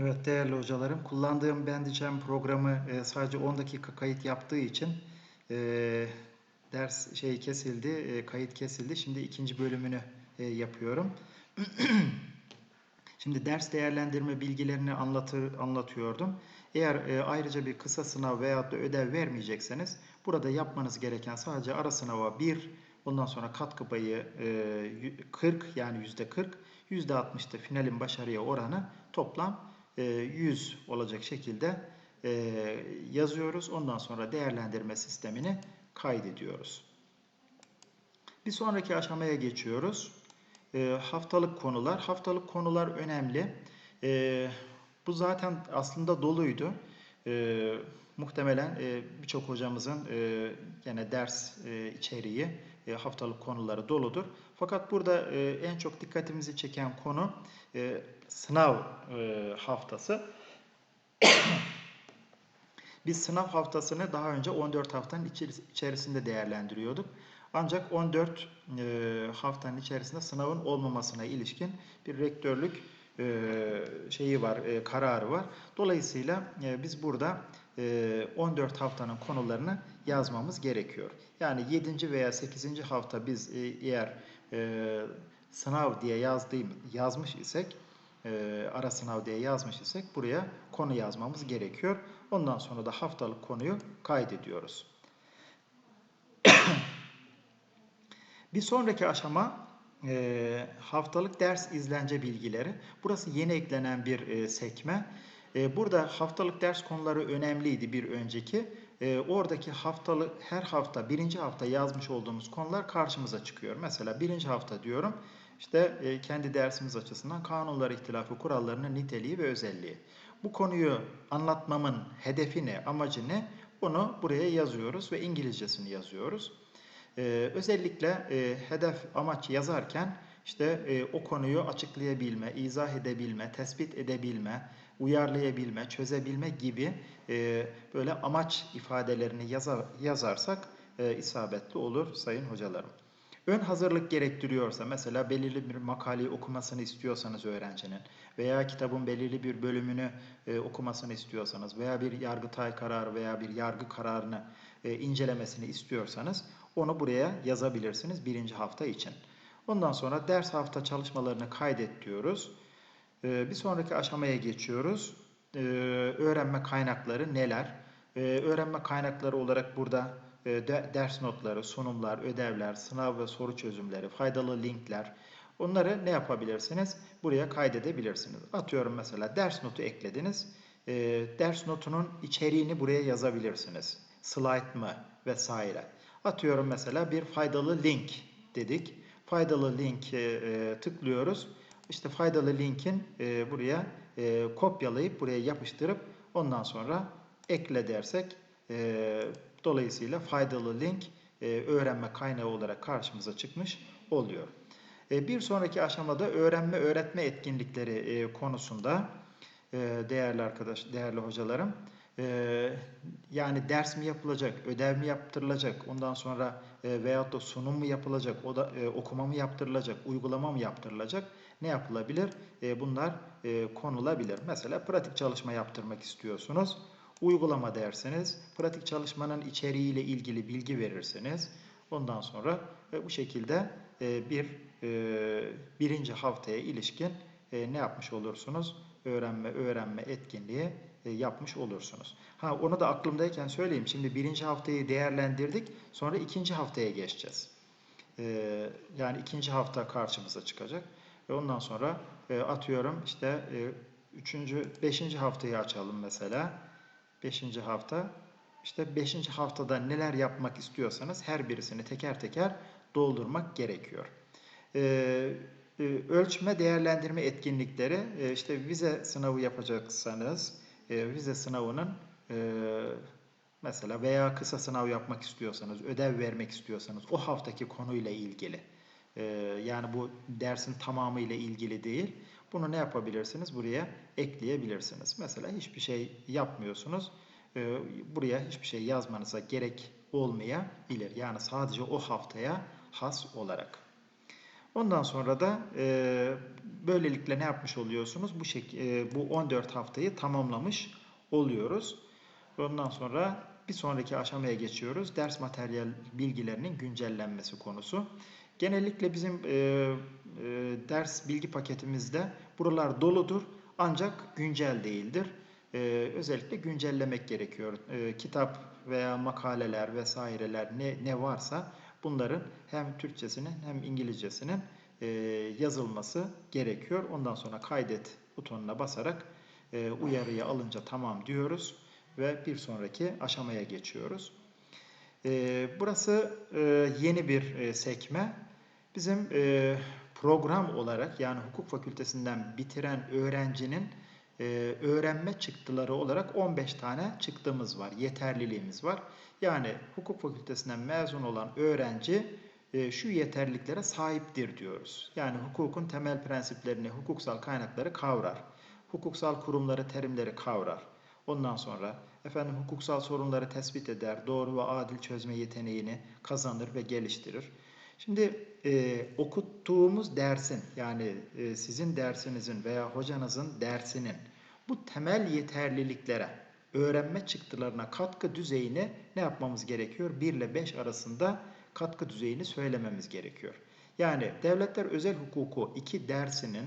Evet değerli hocalarım, kullandığım Bandicam programı e, sadece 10 dakika kayıt yaptığı için e, ders şey kesildi, e, kayıt kesildi. Şimdi ikinci bölümünü yapıyorum. Şimdi ders değerlendirme bilgilerini anlatır, anlatıyordum. Eğer e, ayrıca bir kısa sınav veyahut da ödev vermeyecekseniz burada yapmanız gereken sadece ara sınava 1, ondan sonra katkı payı e, 40 yani %40, %60'da finalin başarıya oranı toplam 100 olacak şekilde e, yazıyoruz. Ondan sonra değerlendirme sistemini kaydediyoruz. Bir sonraki aşamaya geçiyoruz. E, haftalık konular. Haftalık konular önemli. E, bu zaten aslında doluydu. E, muhtemelen e, birçok hocamızın e, gene ders e, içeriği, e, haftalık konuları doludur. Fakat burada e, en çok dikkatimizi çeken konu e, sınav e, haftası. Biz sınav haftasını daha önce 14 haftanın içerisinde değerlendiriyorduk. Ancak 14 e, haftanın içerisinde sınavın olmamasına ilişkin bir rektörlük şeyi var, e, kararı var. Dolayısıyla e, biz burada e, 14 haftanın konularını yazmamız gerekiyor. Yani 7. veya 8. hafta biz e, eğer e, sınav diye yazdığım, yazmış isek, e, ara sınav diye yazmış isek buraya konu yazmamız gerekiyor. Ondan sonra da haftalık konuyu kaydediyoruz. Bir sonraki aşama e, haftalık ders izlence bilgileri. Burası yeni eklenen bir e, sekme. E, burada haftalık ders konuları önemliydi bir önceki. E, oradaki haftalık her hafta birinci hafta yazmış olduğumuz konular karşımıza çıkıyor. Mesela birinci hafta diyorum işte e, kendi dersimiz açısından kanunlar ihtilafı kurallarının niteliği ve özelliği. Bu konuyu anlatmamın hedefi ne, amacı ne? Bunu buraya yazıyoruz ve İngilizcesini yazıyoruz. Ee, özellikle e, hedef amaç yazarken işte e, o konuyu açıklayabilme, izah edebilme, tespit edebilme, uyarlayabilme, çözebilme gibi e, böyle amaç ifadelerini yazar, yazarsak e, isabetli olur sayın hocalarım. Ön hazırlık gerektiriyorsa mesela belirli bir makaleyi okumasını istiyorsanız öğrencinin veya kitabın belirli bir bölümünü e, okumasını istiyorsanız veya bir yargıtay kararı veya bir yargı kararını e, incelemesini istiyorsanız onu buraya yazabilirsiniz birinci hafta için. Ondan sonra ders hafta çalışmalarını kaydet diyoruz. E, bir sonraki aşamaya geçiyoruz. E, öğrenme kaynakları neler? E, öğrenme kaynakları olarak burada e, ders notları, sunumlar, ödevler, sınav ve soru çözümleri, faydalı linkler. Onları ne yapabilirsiniz? Buraya kaydedebilirsiniz. Atıyorum mesela ders notu eklediniz. Ders notunun içeriğini buraya yazabilirsiniz. Slide mı vesaire. Atıyorum mesela bir faydalı link dedik. Faydalı linke e, tıklıyoruz. İşte faydalı linkin e, buraya e, kopyalayıp buraya yapıştırıp ondan sonra ekle dersek e, dolayısıyla faydalı link e, öğrenme kaynağı olarak karşımıza çıkmış oluyor. E, bir sonraki aşamada öğrenme öğretme etkinlikleri e, konusunda e, değerli arkadaş, değerli hocalarım ee, yani ders mi yapılacak, ödev mi yaptırılacak, ondan sonra e, veyahut da sunum mu yapılacak, o da e, okuma mı yaptırılacak, uygulama mı yaptırılacak, ne yapılabilir? E, bunlar e, konulabilir. Mesela pratik çalışma yaptırmak istiyorsunuz. Uygulama dersiniz. Pratik çalışmanın içeriğiyle ilgili bilgi verirsiniz. Ondan sonra e, bu şekilde e, bir e, birinci haftaya ilişkin e, ne yapmış olursunuz? Öğrenme, öğrenme etkinliği e, yapmış olursunuz. Ha onu da aklımdayken söyleyeyim. Şimdi birinci haftayı değerlendirdik. Sonra ikinci haftaya geçeceğiz. E, yani ikinci hafta karşımıza çıkacak. Ve ondan sonra e, atıyorum işte üçüncü, beşinci haftayı açalım mesela. Beşinci hafta. İşte beşinci haftada neler yapmak istiyorsanız her birisini teker teker doldurmak gerekiyor. Ölçme, değerlendirme etkinlikleri, işte vize sınavı yapacaksanız, e, vize sınavının e, mesela veya kısa sınav yapmak istiyorsanız, ödev vermek istiyorsanız o haftaki konuyla ilgili e, yani bu dersin tamamı ile ilgili değil. Bunu ne yapabilirsiniz? Buraya ekleyebilirsiniz. Mesela hiçbir şey yapmıyorsunuz. E, buraya hiçbir şey yazmanıza gerek olmayabilir. Yani sadece o haftaya has olarak. Ondan sonra da e, böylelikle ne yapmış oluyorsunuz? Bu şek e, bu 14 haftayı tamamlamış oluyoruz. Ondan sonra bir sonraki aşamaya geçiyoruz. Ders materyal bilgilerinin güncellenmesi konusu. Genellikle bizim e, e, ders bilgi paketimizde buralar doludur ancak güncel değildir. E, özellikle güncellemek gerekiyor. E, kitap veya makaleler vesaireler ne, ne varsa bunların hem Türkçesinin hem İngilizcesinin e, yazılması gerekiyor. Ondan sonra kaydet butonuna basarak e, uyarıyı alınca tamam diyoruz ve bir sonraki aşamaya geçiyoruz. E, burası e, yeni bir e, sekme. Bizim e, program olarak yani hukuk fakültesinden bitiren öğrencinin e, öğrenme çıktıları olarak 15 tane çıktığımız var, yeterliliğimiz var. Yani hukuk fakültesinden mezun olan öğrenci e, şu yeterliliklere sahiptir diyoruz. Yani hukukun temel prensiplerini, hukuksal kaynakları kavrar. Hukuksal kurumları, terimleri kavrar. Ondan sonra efendim hukuksal sorunları tespit eder, doğru ve adil çözme yeteneğini kazanır ve geliştirir. Şimdi e, okuttuğumuz dersin yani e, sizin dersinizin veya hocanızın dersinin bu temel yeterliliklere, öğrenme çıktılarına katkı düzeyini ne yapmamız gerekiyor? 1 ile 5 arasında katkı düzeyini söylememiz gerekiyor. Yani devletler özel hukuku 2 dersinin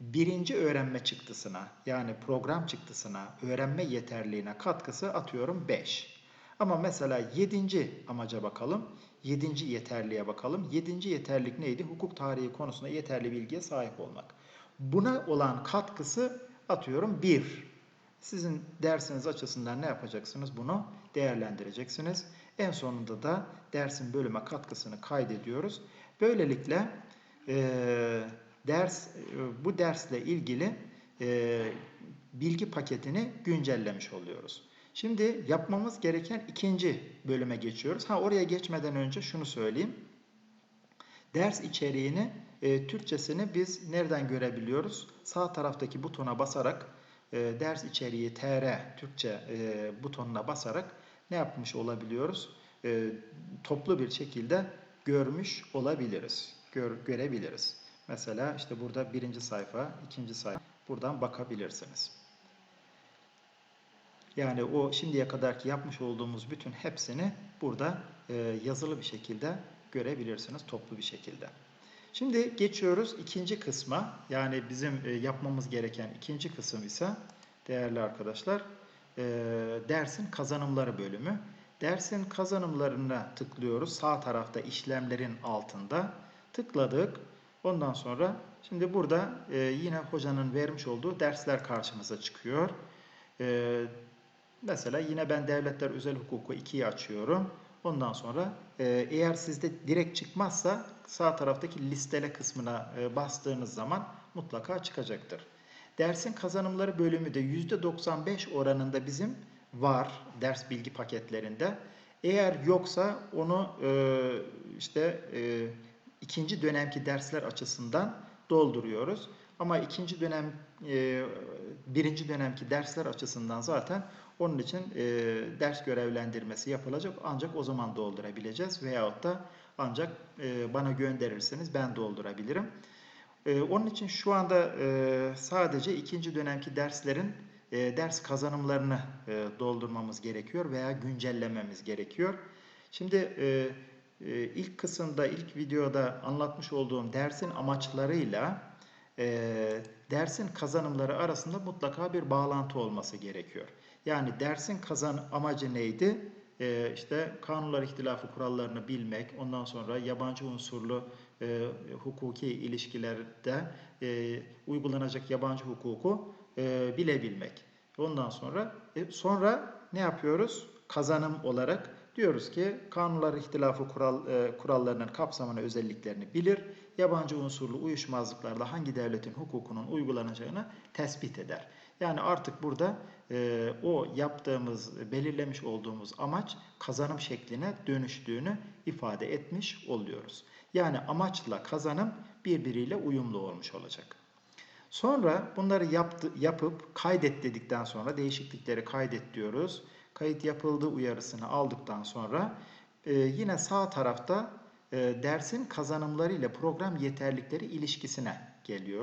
birinci öğrenme çıktısına yani program çıktısına, öğrenme yeterliğine katkısı atıyorum 5. Ama mesela 7. amaca bakalım. 7. yeterliğe bakalım. 7. yeterlik neydi? Hukuk tarihi konusunda yeterli bilgiye sahip olmak. Buna olan katkısı atıyorum 1. Sizin dersiniz açısından ne yapacaksınız? Bunu değerlendireceksiniz. En sonunda da dersin bölüme katkısını kaydediyoruz. Böylelikle e, ders e, bu dersle ilgili e, bilgi paketini güncellemiş oluyoruz. Şimdi yapmamız gereken ikinci bölüme geçiyoruz. Ha oraya geçmeden önce şunu söyleyeyim. Ders içeriğini, e, Türkçesini biz nereden görebiliyoruz? Sağ taraftaki butona basarak e, ders içeriği TR Türkçe e, butonuna basarak ne yapmış olabiliyoruz? E, toplu bir şekilde görmüş olabiliriz. Gör, görebiliriz. Mesela işte burada birinci sayfa, ikinci sayfa. Buradan bakabilirsiniz. Yani o şimdiye kadarki yapmış olduğumuz bütün hepsini burada e, yazılı bir şekilde görebilirsiniz toplu bir şekilde. Şimdi geçiyoruz ikinci kısma. Yani bizim e, yapmamız gereken ikinci kısım ise değerli arkadaşlar e, dersin kazanımları bölümü. Dersin kazanımlarına tıklıyoruz. Sağ tarafta işlemlerin altında tıkladık. Ondan sonra şimdi burada e, yine hocanın vermiş olduğu dersler karşımıza çıkıyor. E, mesela yine ben devletler özel hukuku 2'yi açıyorum. Ondan sonra e, eğer sizde direkt çıkmazsa sağ taraftaki listele kısmına e, bastığınız zaman mutlaka çıkacaktır. Dersin kazanımları bölümü de %95 oranında bizim var ders bilgi paketlerinde. Eğer yoksa onu e, işte e, ikinci dönemki dersler açısından dolduruyoruz. Ama ikinci dönem, e, birinci dönemki dersler açısından zaten onun için e, ders görevlendirmesi yapılacak. Ancak o zaman doldurabileceğiz veyahut da ancak e, bana gönderirseniz ben doldurabilirim. E, onun için şu anda e, sadece ikinci dönemki derslerin e, ders kazanımlarını e, doldurmamız gerekiyor veya güncellememiz gerekiyor. Şimdi e, e, ilk kısımda, ilk videoda anlatmış olduğum dersin amaçlarıyla e, dersin kazanımları arasında mutlaka bir bağlantı olması gerekiyor. Yani dersin kazan amacı neydi? E, işte kanunlar ihtilafı kurallarını bilmek, ondan sonra yabancı unsurlu e, hukuki ilişkilerde e, uygulanacak yabancı hukuku e, bilebilmek. Ondan sonra e, sonra ne yapıyoruz? Kazanım olarak diyoruz ki kanunlar ihtilafı kural, e, kurallarının kapsamını özelliklerini bilir. Yabancı unsurlu uyuşmazlıklarla hangi devletin hukukunun uygulanacağını tespit eder. Yani artık burada e, o yaptığımız, belirlemiş olduğumuz amaç kazanım şekline dönüştüğünü ifade etmiş oluyoruz. Yani amaçla kazanım birbiriyle uyumlu olmuş olacak. Sonra bunları yaptı, yapıp kaydet dedikten sonra değişiklikleri kaydet diyoruz. Kayıt yapıldı uyarısını aldıktan sonra e, yine sağ tarafta e, dersin kazanımları ile program yeterlikleri ilişkisine geliyor.